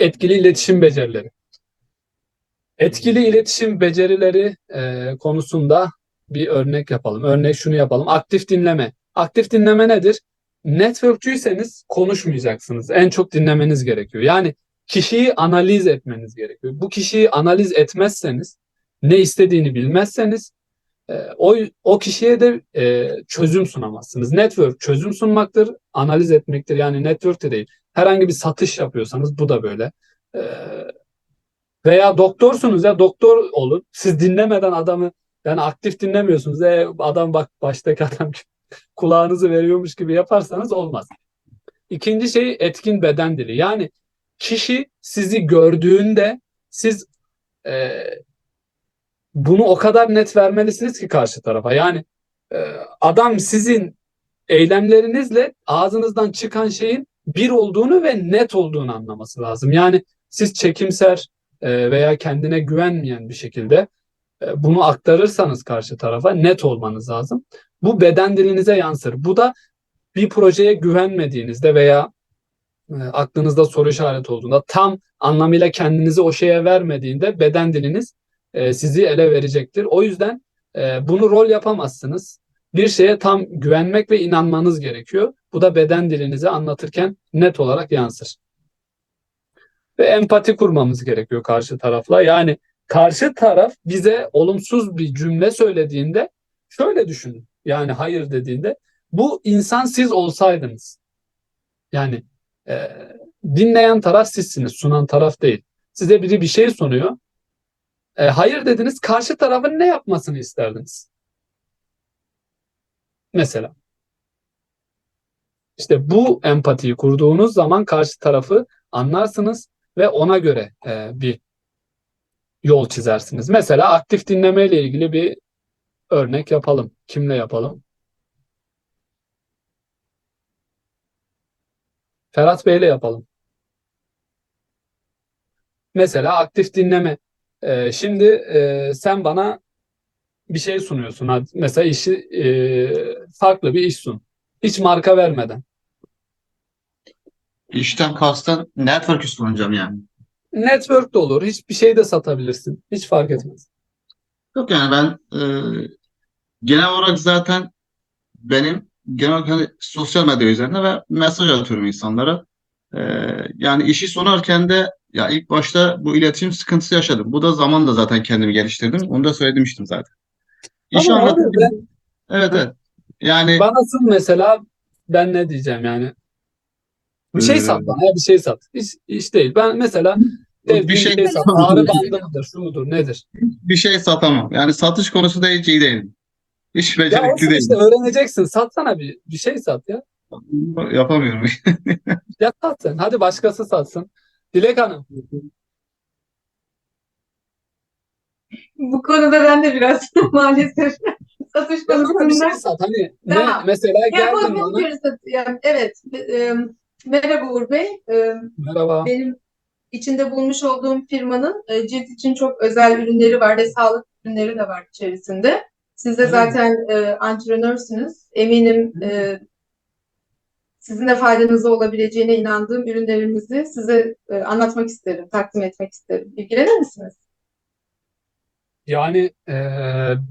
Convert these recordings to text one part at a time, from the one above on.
etkili iletişim becerileri. Etkili iletişim becerileri e, konusunda bir örnek yapalım. Örnek şunu yapalım. Aktif dinleme. Aktif dinleme nedir? Networkçüyseniz konuşmayacaksınız. En çok dinlemeniz gerekiyor. Yani kişiyi analiz etmeniz gerekiyor. Bu kişiyi analiz etmezseniz, ne istediğini bilmezseniz e, o, o kişiye de e, çözüm sunamazsınız. Network çözüm sunmaktır, analiz etmektir. Yani network de değil. Herhangi bir satış yapıyorsanız bu da böyle. E, veya doktorsunuz ya doktor olun. Siz dinlemeden adamı yani aktif dinlemiyorsunuz. E, adam bak baştaki adam kulağınızı veriyormuş gibi yaparsanız olmaz. İkinci şey etkin beden dili. Yani kişi sizi gördüğünde siz e, bunu o kadar net vermelisiniz ki karşı tarafa. Yani e, adam sizin eylemlerinizle ağzınızdan çıkan şeyin bir olduğunu ve net olduğunu anlaması lazım. Yani siz çekimser e, veya kendine güvenmeyen bir şekilde e, bunu aktarırsanız karşı tarafa net olmanız lazım. Bu beden dilinize yansır. Bu da bir projeye güvenmediğinizde veya e, aklınızda soru işareti olduğunda tam anlamıyla kendinizi o şeye vermediğinde beden diliniz sizi ele verecektir. O yüzden bunu rol yapamazsınız. Bir şeye tam güvenmek ve inanmanız gerekiyor. Bu da beden dilinizi anlatırken net olarak yansır. Ve empati kurmamız gerekiyor karşı tarafla. Yani karşı taraf bize olumsuz bir cümle söylediğinde şöyle düşünün. Yani hayır dediğinde bu insan siz olsaydınız. Yani e, dinleyen taraf sizsiniz, sunan taraf değil. Size biri bir şey sunuyor. E, hayır dediniz, karşı tarafın ne yapmasını isterdiniz? Mesela. İşte bu empatiyi kurduğunuz zaman karşı tarafı anlarsınız ve ona göre e, bir yol çizersiniz. Mesela aktif dinleme ile ilgili bir örnek yapalım. Kimle yapalım? Ferhat Bey'le yapalım. Mesela aktif dinleme. Ee, şimdi e, sen bana bir şey sunuyorsun. Hadi mesela işi e, farklı bir iş sun. Hiç marka vermeden. İşten kastın network sunacağım yani. Network de olur. Hiçbir şey de satabilirsin. Hiç fark etmez. Yok yani ben e, genel olarak zaten benim genel olarak hani sosyal medya üzerinde ve mesaj atıyorum insanlara. E, yani işi sunarken de ya ilk başta bu iletişim sıkıntısı yaşadım. Bu da zamanla zaten kendimi geliştirdim. Onu da söylemiştim zaten. İşi Ama anlatırken ben, evet evet. Yani banasın mesela ben ne diyeceğim yani? Bir şey Ee, sat bana ya bir şey sat. Hiç, iş değil. Ben mesela sevdiğim bir şey şey sat. Ağrı bandı mıdır? Şu mudur? Nedir? bir şey satamam. Yani satış konusunda hiç iyi değilim. Ya becerikli değilim. işte öğreneceksin. Satsana bir, bir şey sat ya. Yapamıyorum. Ya sat sen. Hadi başkası satsın. Dilek Hanım. Bu konuda ben de biraz maalesef satış bir konusunda şey sat. Hani ne mesela geldin bana. bir sat- ya, evet. e, merhaba Uğur Bey. E, Merhaba. benim içinde bulmuş olduğum firmanın e, cilt için çok özel ürünleri var ve sağlık ürünleri de var içerisinde. Siz de Hmm. zaten e, antrenörsünüz. Eminim e, sizin de faydanıza olabileceğine inandığım ürünlerimizi size e, anlatmak isterim, takdim etmek isterim. İlgilenir misiniz? Yani e,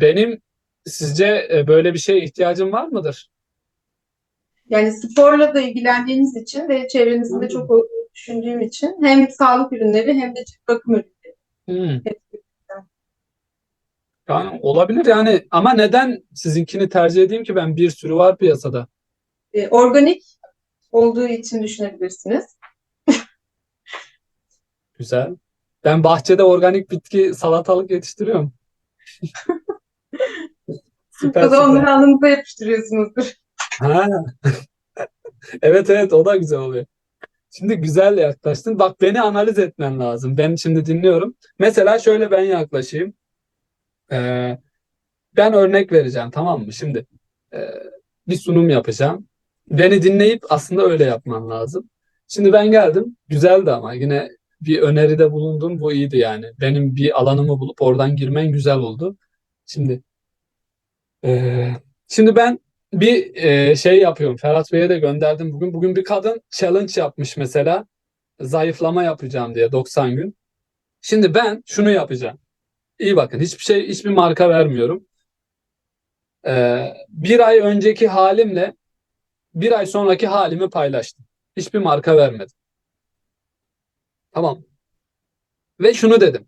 benim sizce e, böyle bir şeye ihtiyacım var mıdır? Yani sporla da ilgilendiğiniz için ve çevrenizin de çok olduğunu düşündüğüm için hem sağlık ürünleri hem de cilt bakım ürünleri. Hmm. Yani olabilir yani ama neden sizinkini tercih edeyim ki ben bir sürü var piyasada. E, organik olduğu için düşünebilirsiniz. Güzel. Ben bahçede organik bitki salatalık yetiştiriyorum. Süper O süper. onları alnınıza yapıştırıyorsunuzdur. Ha. Evet evet o da güzel oluyor. Şimdi güzel yaklaştın. Bak beni analiz etmen lazım. Ben şimdi dinliyorum. Mesela şöyle ben yaklaşayım. Ee, ben örnek vereceğim tamam mı? Şimdi e, bir sunum yapacağım. Beni dinleyip aslında öyle yapman lazım. Şimdi ben geldim. Güzeldi ama yine bir öneride bulundum. Bu iyiydi yani. Benim bir alanımı bulup oradan girmen güzel oldu. Şimdi e, şimdi ben bir e, şey yapıyorum. Ferhat Bey'e de gönderdim bugün. Bugün bir kadın challenge yapmış mesela. zayıflama yapacağım diye 90 gün. Şimdi ben şunu yapacağım. İyi bakın hiçbir şey hiçbir marka vermiyorum. Ee, bir ay önceki halimle bir ay sonraki halimi paylaştım. Hiçbir marka vermedim. Tamam. Ve şunu dedim.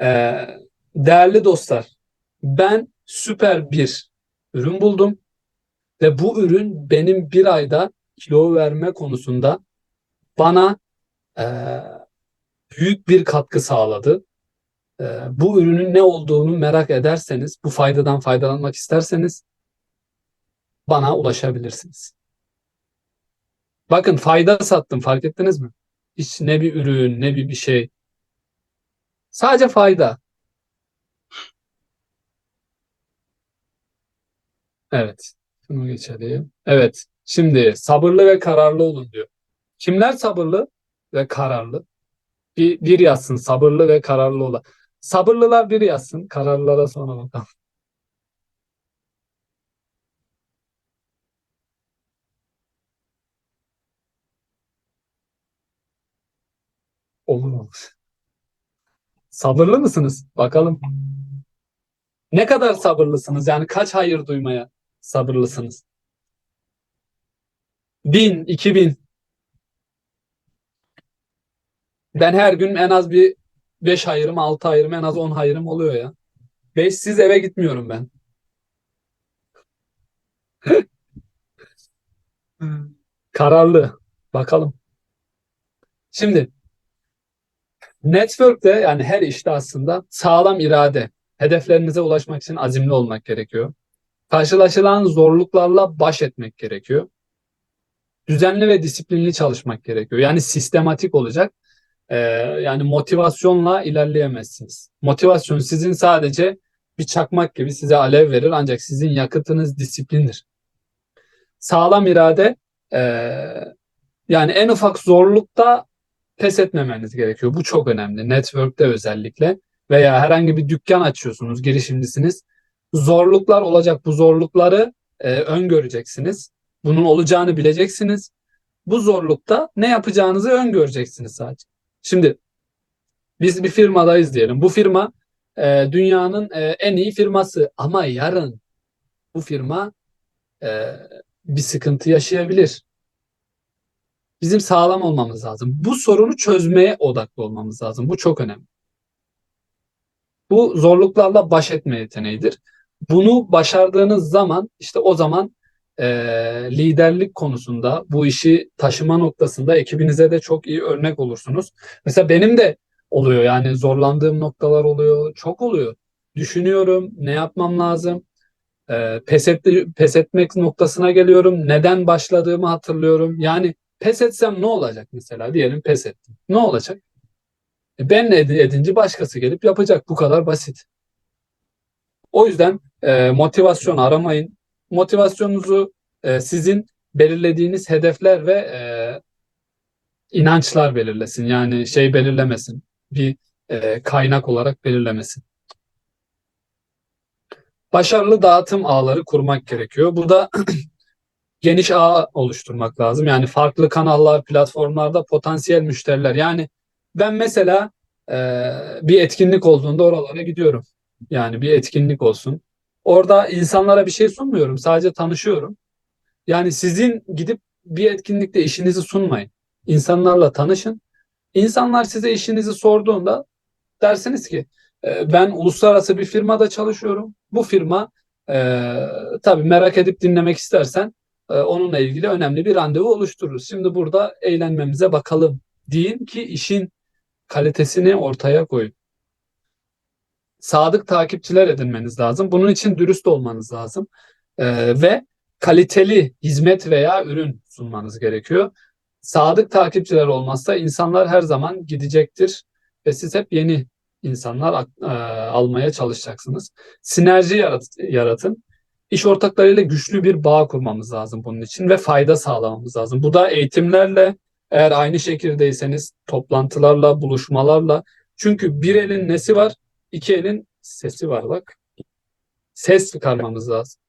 Ee, değerli dostlar, ben süper bir ürün buldum ve bu ürün benim bir ayda kilo verme konusunda bana e, büyük bir katkı sağladı. E, bu ürünün ne olduğunu merak ederseniz, bu faydadan faydalanmak isterseniz bana ulaşabilirsiniz. Bakın fayda sattım fark ettiniz mi? Hiç ne bir ürün ne bir bir şey. Sadece fayda. Evet. Şunu geçelim. Evet. Şimdi sabırlı ve kararlı olun diyor. Kimler sabırlı ve kararlı? Bir, bir yazsın sabırlı ve kararlı olan. Sabırlılar bir yazsın. Kararlılara sonra bakalım. Olur. Sabırlı mısınız? Bakalım. Ne kadar sabırlısınız? Yani kaç hayır duymaya sabırlısınız? Bin, iki bin. Ben her gün en az bir beş hayırım, altı hayırım, en az on hayırım oluyor ya. Beşsiz eve gitmiyorum ben. Kararlı. Bakalım. Şimdi network'te yani her işte aslında sağlam irade, hedeflerinize ulaşmak için azimli olmak gerekiyor. Karşılaşılan zorluklarla baş etmek gerekiyor. Düzenli ve disiplinli çalışmak gerekiyor. Yani sistematik olacak. Ee, yani motivasyonla ilerleyemezsiniz. Motivasyon sizin sadece bir çakmak gibi size alev verir ancak sizin yakıtınız disiplindir. Sağlam irade e, yani en ufak zorlukta pes etmemeniz gerekiyor. Bu çok önemli. Network'te özellikle veya herhangi bir dükkan açıyorsunuz, girişimcisiniz. Zorluklar olacak. Bu zorlukları e, öngöreceksiniz. Bunun olacağını bileceksiniz. Bu zorlukta ne yapacağınızı öngöreceksiniz sadece. Şimdi biz bir firmadayız diyelim. Bu firma e, dünyanın e, en iyi firması ama yarın bu firma e, bir sıkıntı yaşayabilir. Bizim sağlam olmamız lazım. Bu sorunu çözmeye odaklı olmamız lazım. Bu çok önemli. Bu zorluklarla baş etme yeteneğidir. Bunu başardığınız zaman işte o zaman e, liderlik konusunda bu işi taşıma noktasında ekibinize de çok iyi örnek olursunuz. Mesela benim de oluyor yani zorlandığım noktalar oluyor. Çok oluyor. Düşünüyorum ne yapmam lazım. E, pes, et, pes etmek noktasına geliyorum. Neden başladığımı hatırlıyorum. Yani pes etsem ne olacak mesela? Diyelim pes ettim. Ne olacak? E, ben edince başkası gelip yapacak. Bu kadar basit. O yüzden e, motivasyon aramayın. Motivasyonunuzu e, sizin belirlediğiniz hedefler ve e, inançlar belirlesin. Yani şey belirlemesin. Bir e, kaynak olarak belirlemesin. Başarılı dağıtım ağları kurmak gerekiyor. Bu da geniş ağ oluşturmak lazım. Yani farklı kanallar, platformlarda potansiyel müşteriler. Yani ben mesela e, bir etkinlik olduğunda oralara gidiyorum. Yani bir etkinlik olsun. Orada insanlara bir şey sunmuyorum. Sadece tanışıyorum. Yani sizin gidip bir etkinlikte işinizi sunmayın. İnsanlarla tanışın. İnsanlar size işinizi sorduğunda dersiniz ki e, ben uluslararası bir firmada çalışıyorum. Bu firma e, tabii merak edip dinlemek istersen e, onunla ilgili önemli bir randevu oluştururuz. Şimdi burada eğlenmemize bakalım deyin ki işin kalitesini ortaya koyun. Sadık takipçiler edinmeniz lazım. Bunun için dürüst olmanız lazım. Ee, ve kaliteli hizmet veya ürün sunmanız gerekiyor. Sadık takipçiler olmazsa insanlar her zaman gidecektir ve siz hep yeni insanlar e, almaya çalışacaksınız. Sinerji yarat yaratın. İş ortaklarıyla güçlü bir bağ kurmamız lazım bunun için ve fayda sağlamamız lazım. Bu da eğitimlerle, eğer aynı şekildeyseniz toplantılarla, buluşmalarla. Çünkü bir elin nesi var, iki elin sesi var bak. Ses çıkarmamız lazım.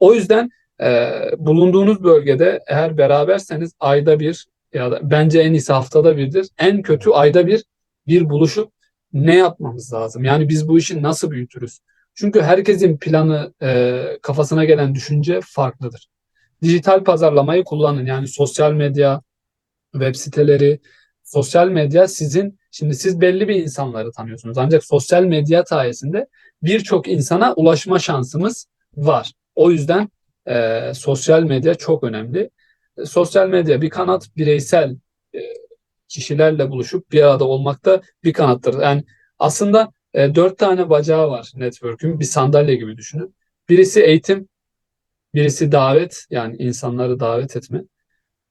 O yüzden e, bulunduğunuz bölgede eğer beraberseniz ayda bir ya da bence en iyisi haftada birdir. En kötü ayda bir bir buluşup ne yapmamız lazım? Yani biz bu işi nasıl büyütürüz? Çünkü herkesin planı, e, kafasına gelen düşünce farklıdır. Dijital pazarlamayı kullanın. Yani sosyal medya, web siteleri, sosyal medya sizin, şimdi siz belli bir insanları tanıyorsunuz. Ancak sosyal medya sayesinde birçok insana ulaşma şansımız var. O yüzden e, sosyal medya çok önemli. E, sosyal medya bir kanat, bireysel e, kişilerle buluşup bir arada olmakta bir kanattır. Yani aslında e, dört tane bacağı var network'ün. Bir sandalye gibi düşünün. Birisi eğitim, birisi davet yani insanları davet etme.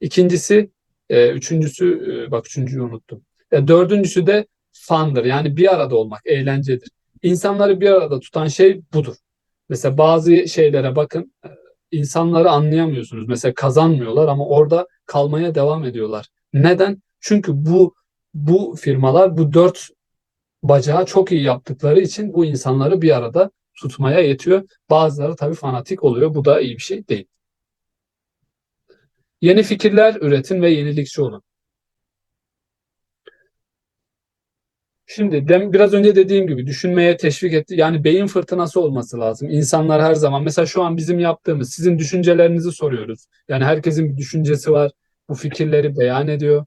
İkincisi, e, üçüncüsü, e, bak üçüncüyü unuttum. E, dördüncüsü de fun'dır yani bir arada olmak, eğlencedir. İnsanları bir arada tutan şey budur. Mesela bazı şeylere bakın, e, insanları anlayamıyorsunuz. Mesela kazanmıyorlar ama orada kalmaya devam ediyorlar. Neden? Çünkü bu bu firmalar bu dört bacağı çok iyi yaptıkları için bu insanları bir arada tutmaya yetiyor. Bazıları tabii fanatik oluyor. Bu da iyi bir şey değil. Yeni fikirler üretin ve yenilikçi olun. Şimdi dem, biraz önce dediğim gibi düşünmeye teşvik etti. Yani beyin fırtınası olması lazım. İnsanlar her zaman mesela şu an bizim yaptığımız sizin düşüncelerinizi soruyoruz. Yani herkesin bir düşüncesi var. Bu fikirleri beyan ediyor.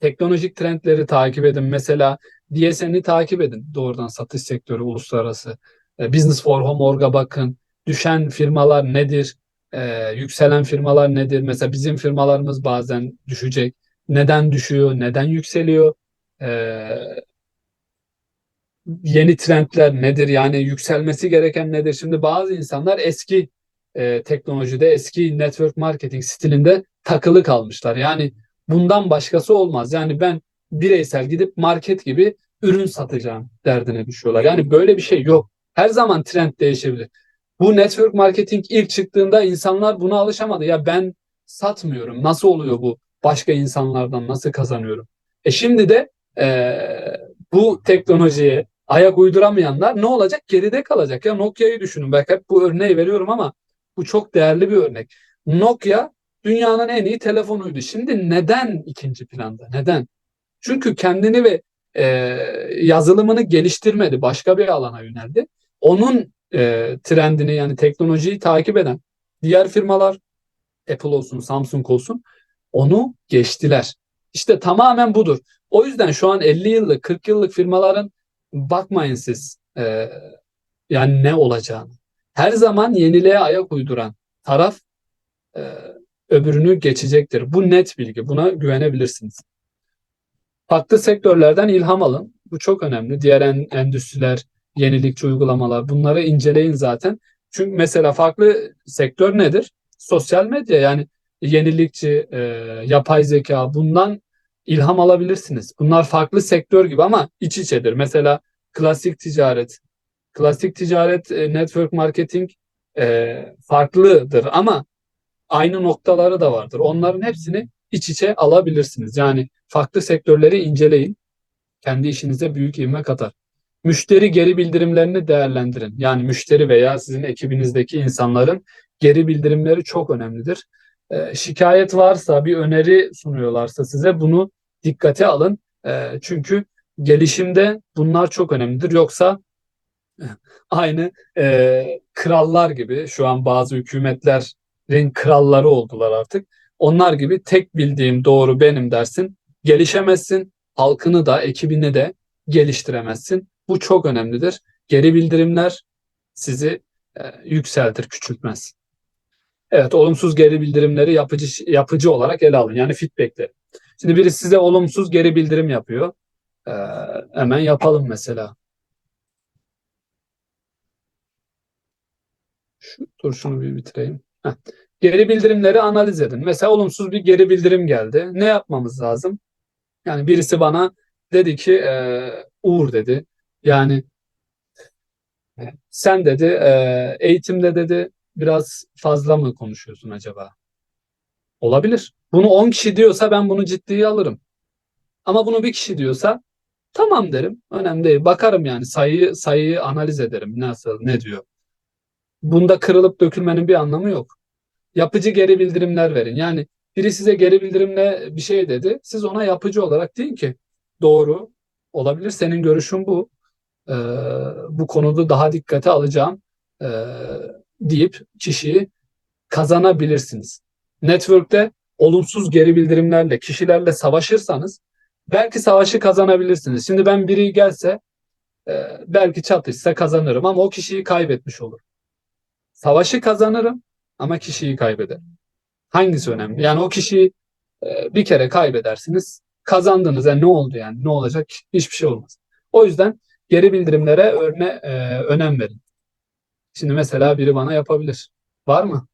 Teknolojik trendleri takip edin. Mesela DSN'i takip edin. Doğrudan satış sektörü uluslararası. E, Business for Home orga bakın. Düşen firmalar nedir? E, yükselen firmalar nedir? Mesela bizim firmalarımız bazen düşecek. Neden düşüyor? Neden yükseliyor? E, yeni trendler nedir? Yani yükselmesi gereken nedir? Şimdi bazı insanlar eski e, teknolojide, eski network marketing stilinde takılı kalmışlar. Yani bundan başkası olmaz. Yani ben bireysel gidip market gibi ürün satacağım derdine düşüyorlar. Yani böyle bir şey yok. Her zaman trend değişebilir. Bu network marketing ilk çıktığında insanlar buna alışamadı. Ya ben satmıyorum. Nasıl oluyor bu? Başka insanlardan nasıl kazanıyorum? E şimdi de e, bu teknolojiye ayak uyduramayanlar ne olacak? Geride kalacak. Ya Nokia'yı düşünün. Belki hep bu örneği veriyorum ama bu çok değerli bir örnek. Nokia dünyanın en iyi telefonuydu. Şimdi neden ikinci planda? Neden? Çünkü kendini ve e, yazılımını geliştirmedi. Başka bir alana yöneldi. Onun e, trendini yani teknolojiyi takip eden diğer firmalar Apple olsun, Samsung olsun onu geçtiler. İşte tamamen budur. O yüzden şu an 50 yıllık, 40 yıllık firmaların bakmayın siz e, yani ne olacağını. Her zaman yeniliğe ayak uyduran taraf e, öbürünü geçecektir. Bu net bilgi. Buna güvenebilirsiniz. Farklı sektörlerden ilham alın. Bu çok önemli. Diğer en, endüstriler, yenilikçi uygulamalar bunları inceleyin zaten. Çünkü mesela farklı sektör nedir? Sosyal medya yani yenilikçi, e, yapay zeka bundan ilham alabilirsiniz. Bunlar farklı sektör gibi ama iç içedir. Mesela klasik ticaret, klasik ticaret, e, network marketing e, farklıdır ama aynı noktaları da vardır. Onların hepsini iç içe alabilirsiniz. Yani farklı sektörleri inceleyin. Kendi işinize büyük ivme katar. Müşteri geri bildirimlerini değerlendirin. Yani müşteri veya sizin ekibinizdeki insanların geri bildirimleri çok önemlidir. Ee, şikayet varsa, bir öneri sunuyorlarsa size bunu dikkate alın. Ee, çünkü gelişimde bunlar çok önemlidir. Yoksa aynı e, krallar gibi şu an bazı hükümetlerin kralları oldular artık. Onlar gibi tek bildiğim doğru benim dersin. Gelişemezsin. Halkını da ekibini de geliştiremezsin. Bu çok önemlidir. Geri bildirimler sizi e, yükseltir, küçültmez. Evet, olumsuz geri bildirimleri yapıcı yapıcı olarak ele alın. Yani feedbackleri. Şimdi biri size olumsuz geri bildirim yapıyor. Ee, hemen yapalım mesela. Şu, dur şunu bir bitireyim. Heh. Geri bildirimleri analiz edin. Mesela olumsuz bir geri bildirim geldi. Ne yapmamız lazım? Yani birisi bana dedi ki e, Uğur dedi. Yani sen dedi e, eğitimde dedi biraz fazla mı konuşuyorsun acaba? Olabilir. Bunu 10 kişi diyorsa ben bunu ciddiye alırım. Ama bunu bir kişi diyorsa tamam derim. Önemli değil. Bakarım yani sayıyı sayıyı analiz ederim. Nasıl ne diyor. Bunda kırılıp dökülmenin bir anlamı yok. Yapıcı geri bildirimler verin. Yani Biri size geri bildirimle bir şey dedi. Siz ona yapıcı olarak deyin ki doğru olabilir. Senin görüşün bu. Ee, bu konuda daha dikkate alacağım ee, deyip kişiyi kazanabilirsiniz. Network'te olumsuz geri bildirimlerle, kişilerle savaşırsanız belki savaşı kazanabilirsiniz. Şimdi ben biri gelse e, belki çatışsa kazanırım ama o kişiyi kaybetmiş olur. Savaşı kazanırım ama kişiyi kaybederim. Hangisi önemli? Yani o kişiyi e, bir kere kaybedersiniz. Kazandınız. Yani ne oldu yani? Ne olacak? Hiçbir şey olmaz. O yüzden geri bildirimlere örne, e, önem verin. Şimdi mesela biri bana yapabilir. Var mı?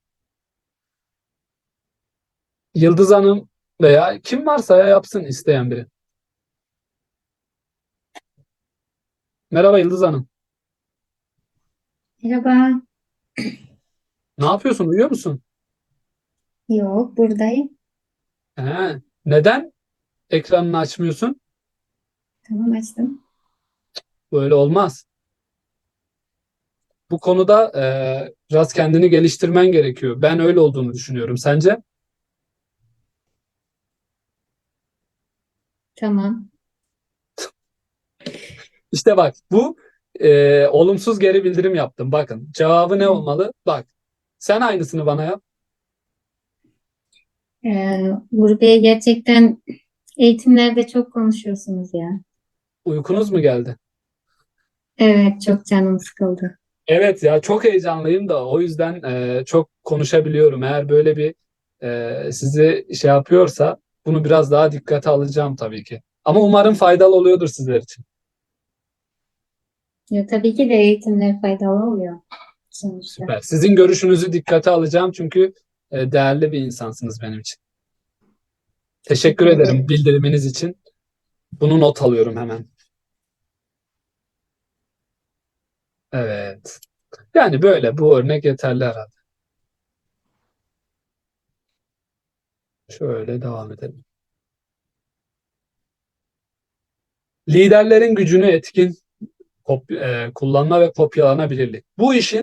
Yıldız Hanım veya kim varsa ya yapsın isteyen biri. Merhaba Yıldız Hanım. Merhaba. Ne yapıyorsun? Uyuyor musun? Yok, buradayım. He, neden ekranını açmıyorsun? Tamam açtım. Böyle olmaz. Bu konuda e, biraz kendini geliştirmen gerekiyor. Ben öyle olduğunu düşünüyorum. Sence? Tamam. İşte bak bu e, olumsuz geri bildirim yaptım. Bakın cevabı ne olmalı? Bak sen aynısını bana yap. Ee, Uğur Bey gerçekten eğitimlerde çok konuşuyorsunuz ya. Uykunuz mu geldi? Evet, çok canım sıkıldı. Evet ya çok heyecanlıyım da o yüzden e, çok konuşabiliyorum. Eğer böyle bir e, sizi şey yapıyorsa bunu biraz daha dikkate alacağım tabii ki. Ama umarım faydalı oluyordur sizler için. Ya, tabii ki de eğitimler faydalı oluyor Süper. Sizin görüşünüzü dikkate alacağım çünkü e, değerli bir insansınız benim için. Teşekkür ederim bildiriminiz için. Bunu not alıyorum hemen. Evet. Yani böyle bu örnek yeterli herhalde. Şöyle devam edelim. Liderlerin gücünü etkin e, kullanma ve kopyalanabilirlik. Bu işin